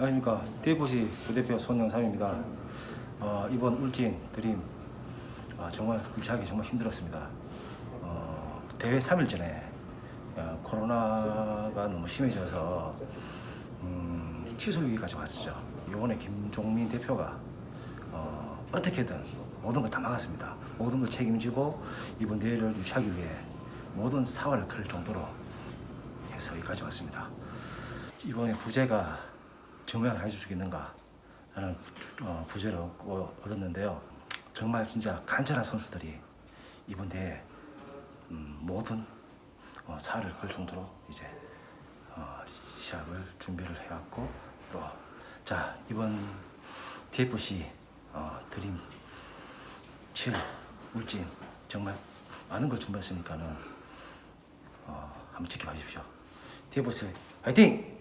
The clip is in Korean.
안녕하십니까 대포시 부대표 손영삼입니다. 어, 이번 울진 드림 아, 정말 구차하게 정말 힘들었습니다. 어, 대회 3일 전에 어, 코로나가 너무 심해져서 음, 취소 위기까지 왔었죠. 이번에 김종민 대표가 어, 어떻게든 모든 걸 다 막았습니다. 모든 걸 책임지고 이번 대회를 유치하기 위해 모든 사활을 걸 정도로 해서 여기까지 왔습니다. 이번에 부제가 정말 해줄 수 있는가 라는 부- 어, 부제를 얻고 얻었는데요. 정말 진짜 간절한 선수들이 이번 대회 음, 모든 어, 사활을 걸 정도로 이제 어, 시합을 준비를 해왔고 또 자 이번 TFC 어, 드림 7 울진 정말 많은 걸 준비했으니까는 어, 한번 지켜봐 주십시오. TFC 화이팅!